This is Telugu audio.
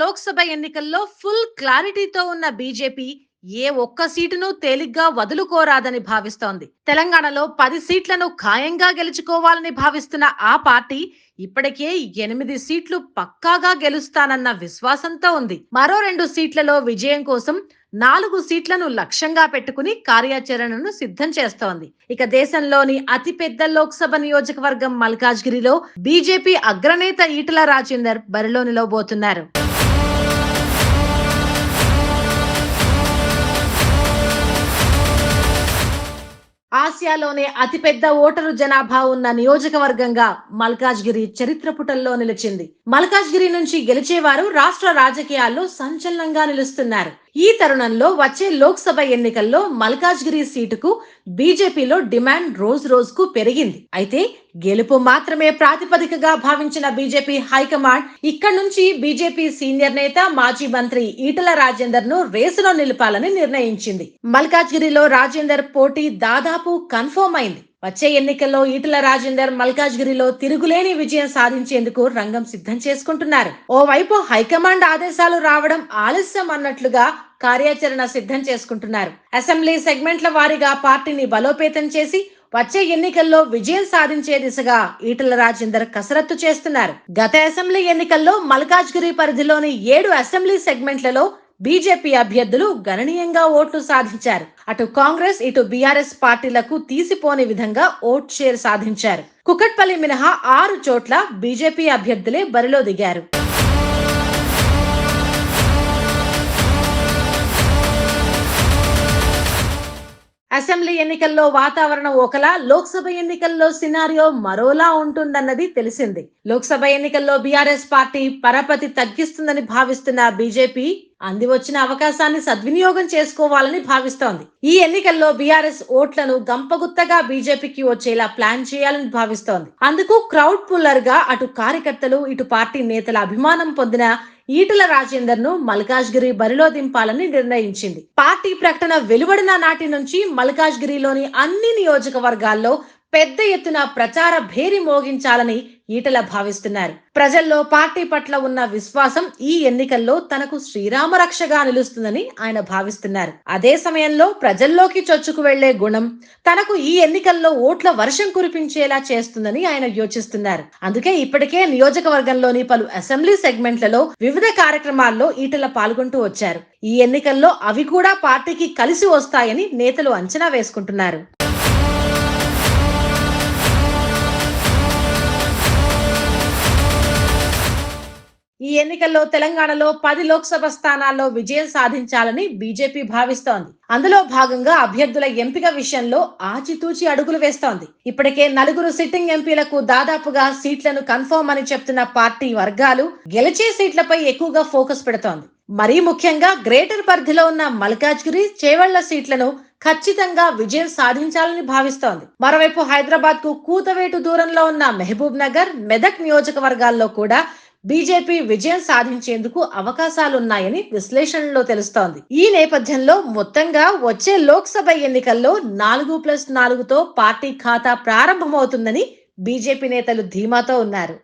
లోక్సభ ఎన్నికల్లో ఫుల్ క్లారిటీతో ఉన్న బీజేపీ ఏ ఒక్క సీటును తేలిగ్గా వదులుకోరాదని భావిస్తోంది. తెలంగాణలో పది సీట్లను ఖాయంగా గెలుచుకోవాలని భావిస్తున్న ఆ పార్టీ ఇప్పటికే ఎనిమిది సీట్లు పక్కాగా గెలుస్తానన్న విశ్వాసంతో ఉంది. మరో రెండు సీట్లలో విజయం కోసం నాలుగు సీట్లను లక్ష్యంగా పెట్టుకుని కార్యాచరణను సిద్ధం చేస్తోంది. ఇక దేశంలోని అతిపెద్ద లోక్సభ నియోజకవర్గం మల్కాజ్గిరిలో బీజేపీ అగ్రనేత ఈటల రాజేందర్ బరిలో నిలవబోతున్నారు ఆసియాలోనే అతిపెద్ద ఓటరు జనాభా ఉన్న నియోజకవర్గంగా మల్కాజ్గిరి చరిత్ర పుటల్లో నిలిచింది. మల్కాజ్గిరి నుంచి గెలిచేవారు రాష్ట్ర రాజకీయాల్లో సంచలనంగా నిలుస్తున్నారు. ఈ తరుణంలో వచ్చే లోక్సభ ఎన్నికల్లో మల్కాజ్గిరి సీటుకు బీజేపీలో డిమాండ్ రోజు రోజుకు పెరిగింది. అయితే గెలుపు మాత్రమే ప్రాతిపదికగా భావించిన బీజేపీ హైకమాండ్ ఇక్కడ నుంచి బీజేపీ సీనియర్ నేత మాజీ మంత్రి ఈటల రాజేందర్ను రేసులో నిలపాలని నిర్ణయించింది. మల్కాజ్గిరిలో రాజేందర్ పోటీ దాదాపు కన్ఫర్మ్ అయింది. వచ్చే ఎన్నికల్లో ఈటల రాజేందర్ మల్కాజ్గిరిలో తిరుగులేని విజయం సాధించేందుకు రంగం సిద్ధం చేసుకుంటున్నారు. ఓవైపు హైకమాండ్ ఆదేశాలు రావడం ఆలస్యం అన్నట్లుగా కార్యాచరణ సిద్ధం చేసుకుంటున్నారు. అసెంబ్లీ సెగ్మెంట్ల వారీగా పార్టీని బలోపేతం చేసి వచ్చే ఎన్నికల్లో విజయం సాధించే దిశగా ఈటల రాజేందర్ కసరత్తు చేస్తున్నారు. గత అసెంబ్లీ ఎన్నికల్లో మల్కాజ్గిరి పరిధిలోని ఏడు అసెంబ్లీ సెగ్మెంట్లలో బీజేపీ అభ్యర్థులు గణనీయంగా ఓట్లు సాధించారు. అటు కాంగ్రెస్ ఇటు బీఆర్ఎస్ పార్టీలకు తీసిపోని విధంగా ఓట్ షేర్ సాధించారు. కుకట్పల్లి మినహా ఆరు చోట్ల బీజేపీ అభ్యర్థులే బరిలో దిగారు. అసెంబ్లీ ఎన్నికల్లో వాతావరణం ఒకలా లోక్సభ ఎన్నికల్లో సినారియో మరోలా ఉంటుందన్నది తెలిసింది. లోక్సభ ఎన్నికల్లో బీఆర్ఎస్ పార్టీ పరపతి తగ్గిస్తుందని భావిస్తున్న బీజేపీ అంది వచ్చిన అవకాశాన్ని సద్వినియోగం చేసుకోవాలని భావిస్తోంది. ఈ ఎన్నికల్లో బీఆర్ఎస్ ఓట్లను గంపగుత్తగా బీజేపీకి వచ్చేలా ప్లాన్ చేయాలని భావిస్తోంది. అందుకు క్రౌడ్ పుల్లర్గా అటు కార్యకర్తలు ఇటు పార్టీ నేతల అభిమానం పొందిన ఈటల రాజేందర్ను మల్కాజ్గిరి బరిలో దింపాలని నిర్ణయించింది. పార్టీ ప్రకటన వెలువడిన నాటి నుంచి మల్కాజ్గిరిలోని అన్ని నియోజకవర్గాల్లో పెద్ద ఎత్తున ప్రచార భేరి మోగించాలని ఈటల భావిస్తున్నారు. ప్రజల్లో పార్టీ పట్ల ఉన్న విశ్వాసం ఈ ఎన్నికల్లో తనకు శ్రీరామ రక్షగా నిలుస్తుందని ఆయన భావిస్తున్నారు. అదే సమయంలో ప్రజల్లోకి చొచ్చుకు వెళ్ళే గుణం తనకు ఈ ఎన్నికల్లో ఓట్ల వర్షం కురిపించేలా చేస్తుందని ఆయన యోచిస్తున్నారు. అందుకే ఇప్పటికే నియోజకవర్గంలోని పలు అసెంబ్లీ సెగ్మెంట్లలో వివిధ కార్యక్రమాల్లో ఈటల పాల్గొంటూ వచ్చారు. ఈ ఎన్నికల్లో అవి కూడా పార్టీకి కలిసి వస్తాయని నేతలు అంచనా వేసుకుంటున్నారు. ఈ ఎన్నికల్లో తెలంగాణలో పది లోక్సభ స్థానాల్లో విజయం సాధించాలని బీజేపీ భావిస్తోంది. అందులో భాగంగా అభ్యర్థుల ఎంపిక విషయంలో ఆచితూచి అడుగులు వేస్తోంది. ఇప్పటికే నలుగురు సిట్టింగ్ ఎంపీలకు దాదాపుగా సీట్లను కన్ఫర్మ్ అని చెప్తున్న పార్టీ వర్గాలు గెలిచే సీట్లపై ఎక్కువగా ఫోకస్ పెడుతోంది. మరీ ముఖ్యంగా గ్రేటర్ పరిధిలో ఉన్న మల్కాజ్గిరి చేవళ్ళ సీట్లను ఖచ్చితంగా విజయం సాధించాలని భావిస్తోంది. మరోవైపు హైదరాబాద్కు కూతవేటు దూరంలో ఉన్న మహబూబ్ నగర్ మెదక్ నియోజకవర్గాల్లో కూడా బీజేపీ విజయం సాధించేందుకు అవకాశాలున్నాయని విశ్లేషణలో తెలుస్తోంది. ఈ నేపథ్యంలో మొత్తంగా వచ్చే లోక్సభ ఎన్నికల్లో నాలుగు ప్లస్ నాలుగుతో పార్టీ ఖాతా ప్రారంభమవుతుందని బీజేపీ నేతలు ధీమాతో ఉన్నారు.